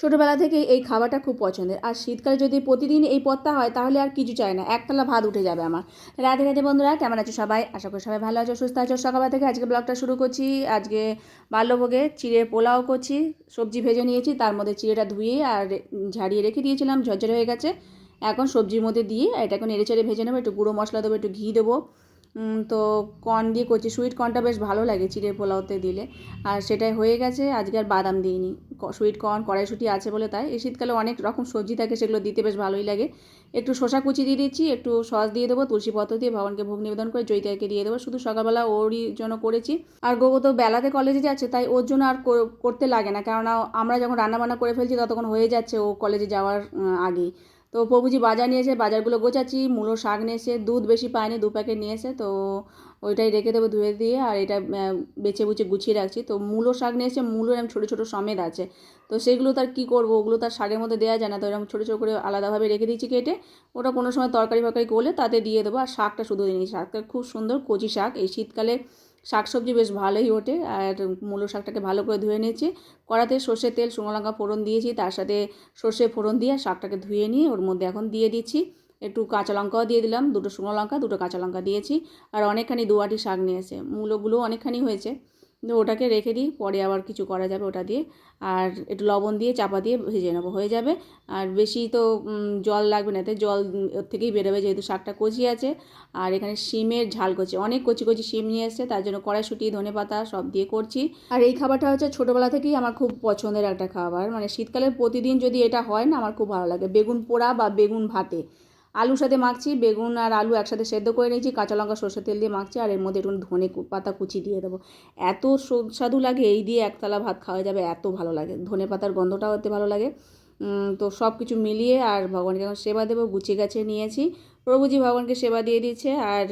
ছোটোবেলা থেকে এই খাবারটা খুব পছন্দের। আর শীতকালে যদি প্রতিদিন এই পদটা হয়, তাহলে আর কিছু চাই না। একতলা ভাত উঠে যাবে আমার। রাধে রাধে বন্ধুরা, কেমন আছো সবাই? আশা করি সবাই ভালো আছো, সুস্থ আছো। সকালবেলা থেকে আজকে ব্লগটা শুরু করছি। আজকে বাল্যভোগে চিড়ে পোলাও করছি, সবজি ভেজে নিয়েছি, তার মধ্যে চিড়েটা ধুয়ে আর ঝাড়িয়ে রেখে দিয়েছিলাম, ঝরঝরে হয়ে গেছে। এখন সবজির মধ্যে দিয়ে এটাকে নেড়ে চেড়ে ভেজে নেব, একটু গুঁড়ো মশলা দেবো, একটু ঘি দেবো। তো কর্ন দিয়ে করছি। সুইট কর্নটা বেশ ভালো লাগে চিড়ের পোলাওতে দিলে। আর সেটাই হয়ে গেছে, আজকে আর বাদাম দিইনি। সুইট কর্ন কড়াইশুঁটি আছে বলে তাই। এই শীতকালে অনেক রকম সবজি থাকে, সেগুলো দিতে বেশ ভালোই লাগে। একটু শশা কুচি দিয়ে দিচ্ছি, একটু সস দিয়ে দেবো, তুলসী পত্র দিয়ে, ভগবানকে ভোগ নিবেদন করে জয়িতাকে দিয়ে দেবো। শুধু সকালবেলা ওরই জন্য করেছি। আর গোগো তো বেলাতে কলেজে যাচ্ছে, তাই ওর জন্য আর কর- করতে লাগে না। কেননা আমরা যখন রান্নাবান্না করে ফেলছি, ততক্ষণ হয়ে যাচ্ছে ও কলেজে যাওয়ার আগেই। তো প্রভুজি বাজার নিয়েছে বাজারগুলো গোছাচ্ছি, মূলো শাক নিয়েছে দুধ বেশি পায়নি দু প্যাকেট নিয়েছে তো ওইটাই রেখে দেবো ধুয়ে দিয়ে, আর এটা বেছে বুছে গুছিয়ে রাখছি। তো মূলো শাক নিয়েছে মূলো এরকম ছোটো ছোটো সমেত আছে, তো সেগুলো তার কী করব? ওগুলো তার শাকের মধ্যে দেওয়া যায় না, তো এরকম ছোটো ছোটো করে আলাদাভাবে রেখে দিচ্ছি কেটে, ওটা কোনো সময় তরকারি ফরকারি করলে তাতে দিয়ে দেবো। আর শাকটা শুধু দিয়ে দিই শাকটা খুব সুন্দর কচি শাক, এই শীতকালে শাকসবজি বেশ ভালোই ওঠে আর মূলো শাকটাকে ভালো করে ধুয়ে নিয়েছি। কড়াতে সর্ষের তেল, শুকনো লঙ্কা ফোড়ন দিয়েছি, তার সাথে সর্ষে ফোড়ন দিয়ে শাকটাকে ধুয়ে নিয়ে ওর মধ্যে এখন দিয়ে দিচ্ছি। একটু কাঁচা লঙ্কাও দিয়ে দিলাম, দুটো শুকনো লঙ্কা, দুটো কাঁচা লঙ্কা দিয়েছি। আর অনেকখানি দুয়াটি শাক নিয়েছে মূলগুলো অনেকখানি হয়েছে। তো ওটাকে রেখে দিই, পরে আবার কিছু করা যাবে ওটা দিয়ে। আর একটু লবণ দিয়ে চাপা দিয়ে ভেজে নেব, হয়ে যাবে। আর বেশি তো জল লাগবে না, এতে জল ওর থেকেই বেরোবে, যেহেতু শাকটা কচি আছে। আর এখানে শিমের ঝাল করছি, অনেক কচি কচি শিম নিয়ে এসছে, তার জন্য কড়াইশুঁটি, ধনে পাতা সব দিয়ে করছি। আর এই খাবারটা হচ্ছে ছোটোবেলা থেকেই আমার খুব পছন্দের একটা খাবার। মানে শীতকালে প্রতিদিন যদি এটা হয় না, আমার খুব ভালো লাগে। বেগুন পোড়া বা বেগুন ভাতে। আলুর সাথে মাখছি, বেগুন আর আলু একসাথে সেদ্ধ করে নিয়েছি, কাঁচা লঙ্কা, সর্ষের তেল দিয়ে মাখছি, আর এর মধ্যে একটু ধনে পাতা কুচি দিয়ে দেবো। এত সুস্বাদু লাগে, এই দিয়ে একতলা ভাত খাওয়া যাবে, এত ভালো লাগে। ধনে পাতার গন্ধটাও এতে ভালো লাগে। তো সব কিছু মিলিয়ে, আর ভগবানকে এখন সেবা দেবো, গুছিয়ে গাছে নিয়েছি। প্রভুজি ভগবানকে সেবা দিয়ে দিচ্ছে আর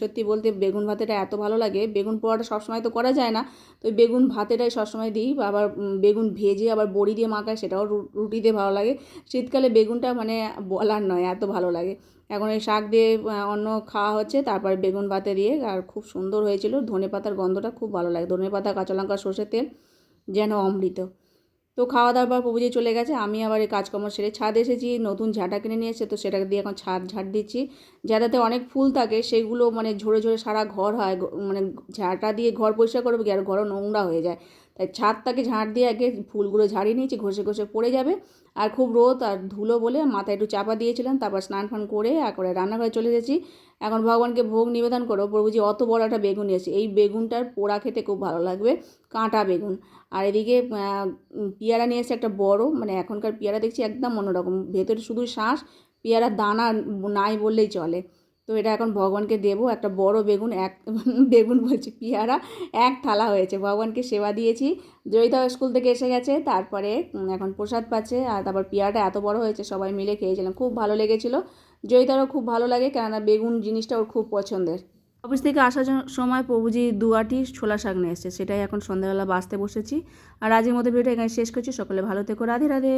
সত্যি বলতে বেগুন ভাতেটা এত ভালো লাগে। বেগুন পোড়াটা সবসময় তো করা যায় না। তো বেগুন ভাতেটাই সবসময় দিই। আবার বেগুন ভেজে আবার বড়ি দিয়ে মাখায় সেটাও রুটি দিয়ে ভালো লাগে। শীতকালে বেগুনটা মানে বলার নয়, এত ভালো লাগে। এখন এই শাক দিয়ে অন্য খাওয়া হচ্ছে, তারপর বেগুন ভাতে দিয়ে। আর খুব সুন্দর হয়েছিল। ধনে পাতার গন্ধটা খুব ভালো লাগে। ধনে পাতা কাঁচা লঙ্কা, সর্ষের তেল, যেন অমৃত। তো খাওয়া দাওয়ার পর প্রভুজি চলে গেছে, আমি আবার এই কাজকর্ম সেরে ছাদ এসেছি, নতুন ঝাঁটা কিনে নিয়ে তো সেটাকে দিয়ে এখন ছাদ ঝাড় দিচ্ছি। ঝাঁটাতে অনেক ফুল থাকে, সেগুলো মানে ঝরে ঝরে সারা ঘর হয় মানে ঝাঁটা দিয়ে ঘর পরিষ্কার করব কি আর ঘরও নোংরা হয়ে যায়। তাই ছাদটাকে ঝাঁট দিয়ে আগে ফুলগুলো ঝাড়িয়ে নিয়েছি, ঘষে ঘষে পড়ে যাবে। আর খুব রোদ আর ধুলো বলে মাথায় একটু চাপা দিয়েছিলাম, তারপর স্নান ফান করে একবারে রান্নাঘরে চলে এসেছি এখন ভগবানকে ভোগ নিবেদন করো প্রভুজি অত বড় একটা বেগুন এসেছে। এই বেগুনটার পোড়া খেতে খুব ভালো লাগবে, কাঁটা বেগুন। আর এদিকে পেয়ারা নিয়ে এসে একটা বড় মানে এখনকার পেয়ারা দেখছি একদম অন্যরকম। ভেতরে শুধু শ্বাস পেয়ারার দানা নাই বললেই চলে। তো এটা এখন ভগবানকে দেবো। একটা বড় বেগুন, এক বেগুন বলছি, পেয়ারা, এক থালা হয়েছে। ভগবানকে সেবা দিয়েছি। জয়িতা স্কুল থেকে এসে গেছে, তারপরে এখন প্রসাদ পাচ্ছে, আর তারপর পেয়ারাটা এত বড় হয়েছে, সবাই মিলে খেয়েছিলাম। খুব ভালো লেগেছিল। জয়িতারও খুব ভালো লাগে, কেননা বেগুন জিনিসটা ওর খুব পছন্দের। অফিস থেকে আসার সময় প্রভুজি দুয়াটি ছোলা শাক নিয়ে এসছে। সেটাই এখন সন্ধ্যাবেলা বাঁচতে বসেছি। আর আজকের মতো ভিডিওটা এখানে শেষ করছি। সকলে ভালো থেকো। রাধে রাধে।